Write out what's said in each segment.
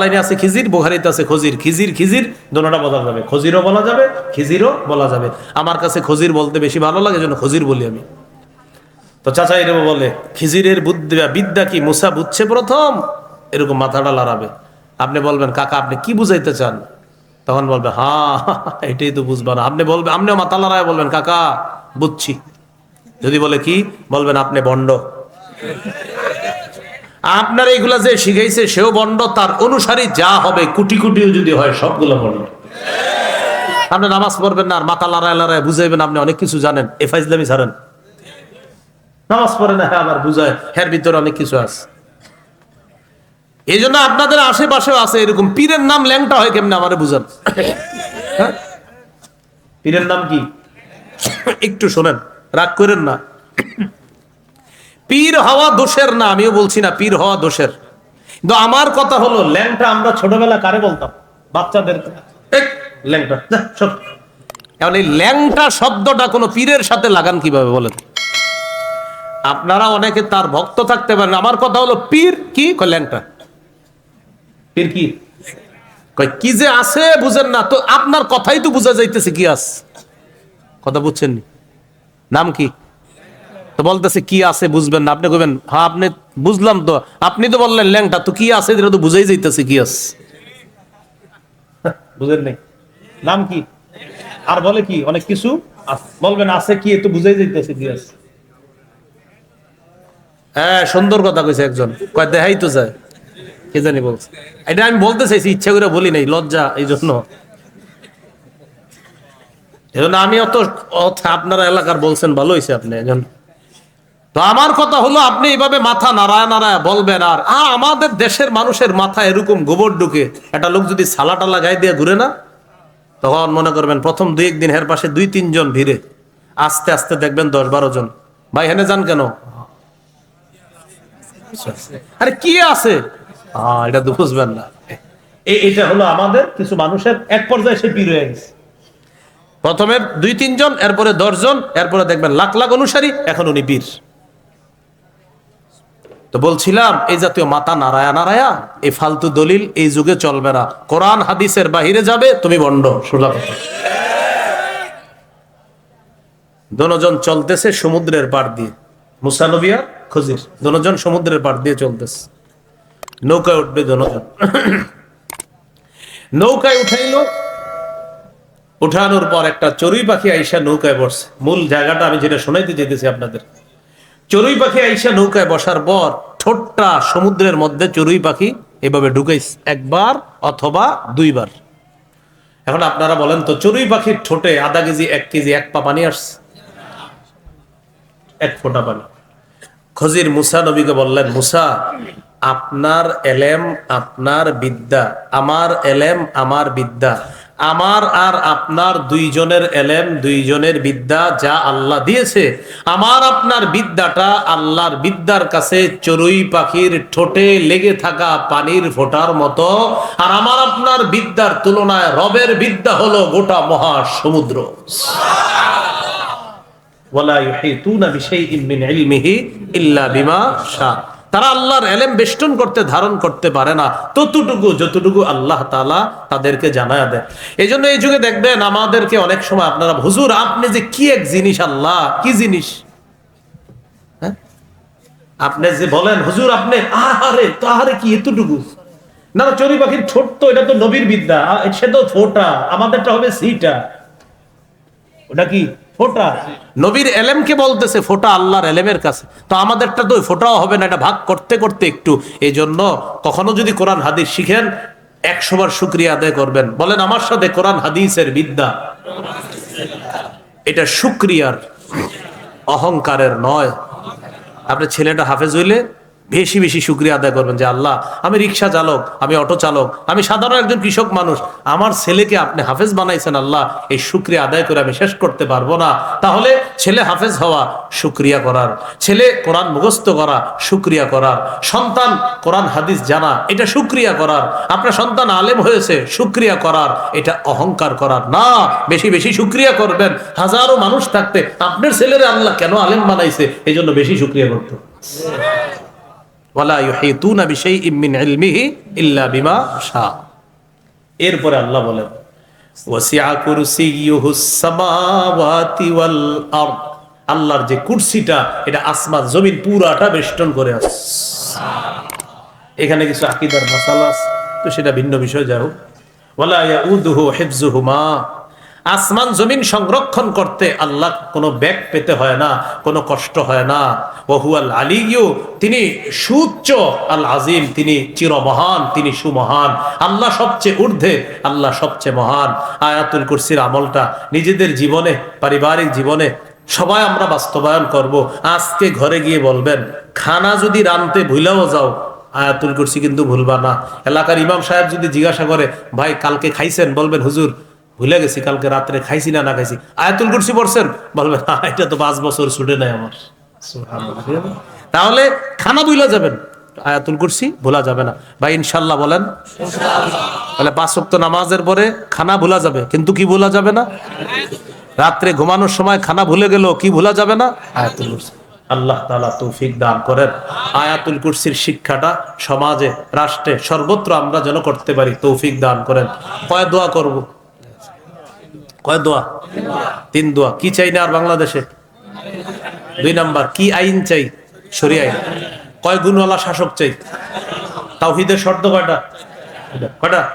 লাইনে আছে খিজির বুহারিতে আছে খজির। খিজির খিজির দোনোটা বলা যাবে। খজিরও বলা যাবে, খিজিরও বলা যাবে। আমার কাছে খজির বলতে বেশি ভালো লাগে জন্য খজির বলি আমি। তো চাচা এরকম বলে, খিজিরের বুদ্ধি, বিদ্যা কি মুসা বুঝছে প্রথম? এরকম মাথাটা লড়াবে। আপনি বলবেন, কাকা, আপনি কি বুঝাইতে চান? তখন বলবে, হা, এটাই তো বুঝবা না। আপনি বলবেন আপনিও মাথা লড়ায় বলবেন, কাকা, বুঝছি। যদি বলে কি? বলবেন, আপনি বন্ড। আপনার এইগুলা যে শিখাইছে, সেও বন্ড, তার অনুসারী যা হবে, কুটি কুটিও যদি হয়, সবগুলো বন্ড। আপনি নামাজ পড়বেন না, আর মাথা লড়ায় লড়ায় বুঝাইবেন, আপনি অনেক কিছু জানেন। এফাইজলামি ছাড়েন। নামাজ পড়ে না হ্যাঁ আবার বুঝায়। হ্যার ভিতরে অনেক কিছু আছে। এই জন্য আপনাদের আশেপাশেও আছে এরকম। পীরের নাম ল্যাংটা হয় কেমনে, আমারে বুঝান। হ্যাঁ? পীরের নাম কি? একটু শোনেন, রাগ করেন না। পীর হওয়া দোষের না, আমিও বলছি না পীর হওয়া দোষের। কিন্তু আমার কথা হলো, ল্যাংটা আমরা ছোটবেলা কারে বলতাম? বাচ্চাদের ল্যাংটা শব্দটা কোনো পীরের সাথে লাগান কীভাবে বলেন? আপনারা অনেকে তার ভক্ত থাকতে পারেন। আমার কথা হলো, পীর কি? ল্যাংটা। পীর কি? কি যে আছে বুঝেন না, তো আপনার কথাই তো বোঝা যাইতেছে কি আছে। কথা বুঝছেন নাম কি? তো বলতেছে, কি আছে বুঝবেন না? আপনি কইবেন হ্যাঁ আপনি বুঝলাম তো। আপনি তো বললেন ল্যাংটা, তো কি আছে? এটা তো বুঝাই যাইতেছে কি আছে। বুঝেন নাই। নাম কি? আর বলে কি? অনেক কিছু বলবেন, আছে কি? তো বুঝাই যাইতেছে কি আছে। হ্যাঁ সুন্দর কথা কইছে একজন। কয়, দেখাই তো যায়। কে জানি বলছে। এটা আমি বলতে চাইছি, ইচ্ছা করে বলি নাই, লজ্জা এই জন্য এজন্য আমি অত অত আপনারা এলাকার বলছেন, ভালো হয়েছে আপনি, এজন্য। তো আমার কথা হলো, আপনি এইভাবে মাথা নাড়ায় নাড়ায় বলবেন, আর আমাদের দেশের মানুষের মাথা এরকম গোবর ঢুকে, একটা লোক যদি সালা টালা গায়ে দিয়ে ঘুরে না, তখন মনে করবেন প্রথম দুই একদিন এর পাশে দুই তিনজন ভিড়ে, আস্তে আস্তে দেখবেন দশ বারো জন। ভাই, হেনে যান কেন? আরে, কি আছে? এটা বুঝবেন না। এটা হলো আমাদের কিছু মানুষের, এক পর্যায়ে সে পীর হয়ে গেছে। প্রথমে দুই তিনজন, এরপরে দশজন, এরপরে দেখবেন লাখ লাখ অনুসারী, এখন উনি পীর তো বলছিলাম, এই জাতীয় মাতা নারায়া নারায়া এই ফালতু দলিল এই যুগে চলবে না। কোরআন হাদিসের বাহিরে যাবে, তুমি বন্ড। সোজা কথা দনজন চলতেছে সমুদ্রের পার দিয়ে। মুসানবিয়া খজির। দনজন সমুদ্রের পার দিয়ে চলতেছে। নৌকায় উঠবে দনজন। নৌকায় উঠাইল। উঠানোর পর একটা চড়ুই পাখি আইসা নৌকায় বসছে। মূল জায়গাটা আমি যেটা শোনাইতে যেতেছি আপনাদের। চড়ুই পাখি আইসা নৌকায় বসার পর ঠোঁটটা সমুদ্রের মধ্যে চড়ুই পাখি এভাবে ঢুকাইস একবার অথবা দুইবার। এখন আপনারা বলেন তো, চড়ুই পাখির ঠোঁটে আধা কেজি, এক কেজি, এক পা পানি আসছে? এক ফোঁটা পানি। খজির মুসা নবীকে বললেন, মুসা, আপনার এলেম, আপনার বিদ্যা, আমার এলেম, আমার বিদ্যা আমার আর আপনার দুইজনের এলেম দুইজনের বিদ্যা যা আল্লাহ দিয়েছে আমার আপনার বিদ্যাটা আল্লাহর বিদ্যার কাছে চড়ুই পাখির ঠোঁটে লেগে থাকা পানির ফোঁটার মতো আর আমার আপনার বিদ্যার তুলনায় রবের বিদ্যা হলো গোটা মহা সমুদ্র ওয়ালা ইউহিতুনা বিশাইইন মিন ইলমিহি ইল্লা বিমা শা তারা আল্লাহর এলেম বেষ্টন করতে ধারণ করতে পারে না। ততটুকু, যতটুকু আল্লাহ তাআলা তাদেরকে জানায় দেয় এই জন্য এই যুগে দেখবেন আমাদেরকে অনেক সময় আপনারা, হুজুর, আপনি যে কি এক জিনিস আল্লাহ, কি জিনিস? হ্যাঁ? আপনি যে বলেন, হুজুর, আপনি আহারে তো আহারে কি এতটুকু? না চড়ুই পাখির ছোট্ট এটা তো নবীর বিদ্যা। সে তো ফোটা, আমাদেরটা হবে সিটা। ওটা কি? ফোটা। নবীর এলেমকে বলতেছে, ফোটা আল্লাহর এলেমের কাছে। তো আমাদেরটা তো ফোটাও হবে না, এটা ভাগ করতে করতে একটু। এই জন্য কখনো যদি কোরআন হাদিস শিখেন, একশো বার শুক্রিয়া আদায় করবেন। বলেন, আমার সাথে কোরআন হাদিসের বিদ্যা। এটা শুক্রিয়ার অহংকারের নয়। আপনার ছেলেটা হাফেজ হইলে বেশি বেশি শুক্রিয়া আদায় করবেন যে আল্লাহ, আমি রিক্সা চালক, আমি অটো চালক, আমি সাধারণ একজন কৃষক মানুষ, আমার ছেলেকে আপনি হাফেজ বানাইছেন আল্লাহ, এই শুক্রিয়া আদায় করে আমি শেষ করতে পারব না। তাহলে ছেলে হাফেজ হওয়া শুক্রিয়া করার, ছেলে কোরআন মুখস্থ করা শুক্রিয়া করার, সন্তান কোরআন হাদিস জানা, এটা শুক্রিয়া করার, আপনার সন্তান আলেম হয়েছে, শুক্রিয়া করার, এটা অহংকার করার না। বেশি বেশি শুক্রিয়া করবেন, হাজারো মানুষ থাকতে, আপনার ছেলেরা আল্লাহ কেন আলেম বানাইছে? এই জন্য বেশি শুক্রিয়া করতো। এরপরে আল্লাহ বলেন আল্লাহর যে কুরসিটা, এটা আসমান, জমিন পুরাটা বেষ্টন করে আছে। এখানে কিছু আকিদার আছে, তো সেটা ভিন্ন বিষয়, যাই হোক। আসমান জমিন সংরক্ষণ করতে আল্লাহ কোনো ব্যাগ পেতে হয় না, কোনো কষ্ট হয় না। ওহুয়াল আলিগিও তিনি সুচ্চ আল আজিম তিনি চিরমহান, তিনি সুমহান। আল্লাহ সবচেয়ে ঊর্ধ্বে, আল্লাহ সবচেয়ে মহান। আয়াতুল কুরসির আমলটা নিজেদের জীবনে, পারিবারিক জীবনে সবাই আমরা বাস্তবায়ন করব। আজকে ঘরে গিয়ে বলবেন, খানা যদি রানতে ভুলেও যাও, আয়াতুল কুরসি কিন্তু ভুলবা না। এলাকার ইমাম সাহেব যদি জিজ্ঞাসা করে, ভাই, কালকে খাইছেন? বলবেন, হুজুর ভুলে গেছি কালকে রাত্রে খাইছি না না খাইছি। আয়াতুল কুরসি পড়ছেন? বলবেন "হ্যাঁ, এটা তো পাঁচ বছর ছুটে নাই আমার। তাহলে খানা ভুলা যাবেন। আয়াতুল কুরসি ভোলা যাবে না। ভাই ইনশাল্লাহ বলেন। তাহলে পাঁচ ওয়াক্ত নামাজের পরে খানা ভোলা যাবে। কিন্তু কি ভোলা যাবে না? রাত্রে ঘুমানোর সময় খানা ভুলে গেল কি ভোলা যাবে না? আয়াতুল কুরসি। আল্লাহ তাআলা তৌফিক দান করেন। আয়াতুল কুরসির শিক্ষাটা সমাজে রাষ্ট্রে সর্বত্র আমরা যেন করতে পারি। তৌফিক দান করেন। কয় দোয়া করব? কয় দোয়া? তিন দোয়া। কি চাই না আর বাংলাদেশে? দুই নাম্বার, কি আইন চাই? সরি আইন। কয় গুণওয়ালা শাসক চাই? তাওহিদের শর্ত কয়টা? কয়টা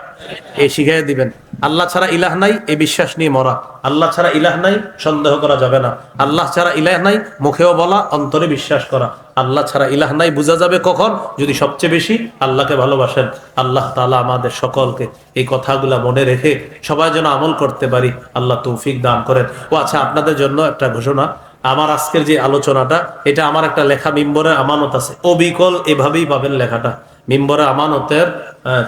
এই শিখাই দিবেন। আল্লাহ ছাড়া ইলাহ নাই, এই বিশ্বাস নিয়ে মরা। আল্লাহ ছাড়া ইলাহ নাই, সন্দেহ করা যাবে না। আল্লাহ ছাড়া ইলাহ নাই, মুখেও বলা, অন্তরে বিশ্বাস করা। আল্লাহ ছাড়া ইলাহ নাই, বোঝা যাবে কখন? যদি সবচেয়ে বেশি আল্লাহকে ভালোবাসেন। আল্লাহ তাআলা আমাদের সকলকে এই কথাগুলা মনে রেখে সবাই যেন আমল করতে পারি। আল্লাহ তৌফিক দান করেন। ও আচ্ছা আপনাদের জন্য একটা ঘোষণা। আমার আজকের যে আলোচনাটা, এটা আমার একটা লেখা মিম্বরের আমানত আছে। অবিকল এভাবেই পাবেন লেখাটা। মিম্বরে আমানতের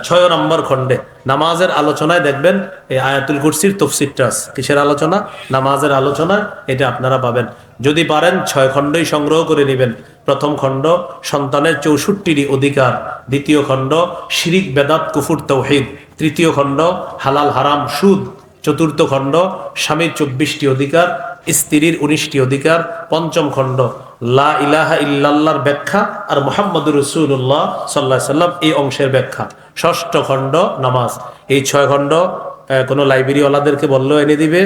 ছয় নম্বর খণ্ডে। নামাজের আলোচনায় দেখবেন এই আয়াতুল কুরসির তফসিরটা আছে। কিসের আলোচনা? নামাজের আলোচনা এটা আপনারা পাবেন। যদি পারেন ছয় খণ্ডই সংগ্রহ করে নেবেন। প্রথম খণ্ড, সন্তানের চৌষট্টিটি অধিকার। দ্বিতীয় খণ্ড, শিরিক, বেদাত, কুফুর, তৌহিদ। তৃতীয় খণ্ড, হালাল, হারাম, সুদ। চতুর্থ খণ্ড, স্বামীর চব্বিশটি অধিকার, স্ত্রীর উনিশটি অধিকার। পঞ্চম খণ্ড লা ইলাহা ইল্লাল্লাহর ব্যাখ্যা আর মোহাম্মদ রসুল্লাহ সাল্লাহ সাল্লাম এই অংশের ব্যাখ্যা। ষষ্ঠ খণ্ড নামাজ। এই ছয় খণ্ড কোনো লাইব্রেরিওয়ালাদেরকে বললেও এনে দিবে।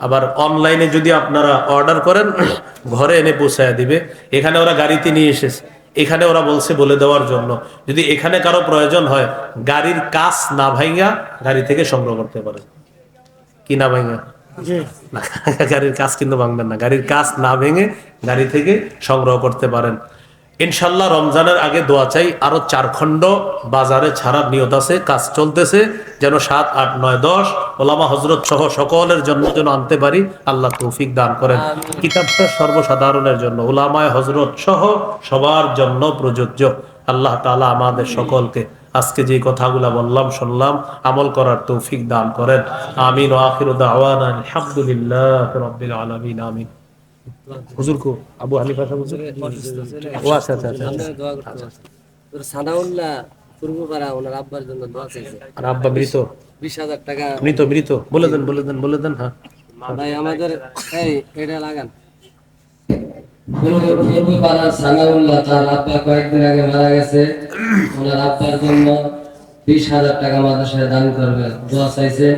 আবার অনলাইনে যদি আপনারা অর্ডার করেন, ঘরে এনে পৌঁছায় দিবে। এখানে ওরা গাড়িতে নিয়ে এসেছে এখানে ওরা বলছে বলে দেওয়ার জন্য। যদি এখানে কারও প্রয়োজন হয়, গাড়ির কাজ না ভাইঙ্গা গাড়ি থেকে সংগ্রহ করতে পারে। কি না ভাইঙ্গা? গাড়ির কাজ কিন্তু ভাঙবেন না। গাড়ির কাজ না ভেঙে গাড়ি থেকে সংগ্রহ করতে পারেন। ইনশাল্লাহ রমজানের আগে দোয়া চাই। আরও চার খণ্ড বাজারে ছাড়ার নিয়ত আছে কাজ চলতেছে। যেন সাত আট নয় দশ ওলামা হজরত সহ সকলের জন্য যেন আনতে পারি আল্লাহ তৌফিক দান করেন। কিতাবটা সর্বসাধারণের জন্য ওলামায় হজরত সহ সবার জন্য প্রযোজ্য। আল্লাহ তালা আমাদের সকলকে আজকে যে কথাগুলা বললাম শুনলাম আমল করার তৌফিক দান করেন। আমিন ও আখির দাওয়ানা আলহামদুলিল্লাহ রাব্বিল আলামিন আমিন। হুজুর কো আবু হানিফা সাহেব হুজুর ও আচ্ছা আচ্ছা আচ্ছা আচ্ছা। সানাউল্লাহ পূর্বপাড়া ওনার আব্বার জন্য দোয়া চাইছে। আর আব্বা মৃত? বিশ হাজার টাকা। মৃত মৃত। বলে দেন বলে দেন বলে দেন হ্যাঁ। ভাই আমাদের এই এটা লাগান। তার আব্বা কয়েকদিন আগে মারা গেছে। ওনার আব্বার জন্য বিশ হাজার টাকা মাদ্রাসায় দান করবে, দোয়া চাইছে।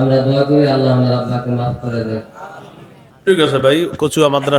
আমরা দোয়া করি, আল্লাহ আমার আব্বাকে মাফ করে দেয় ঠিক আছে ভাই, কচুয়া মাদ্রাসা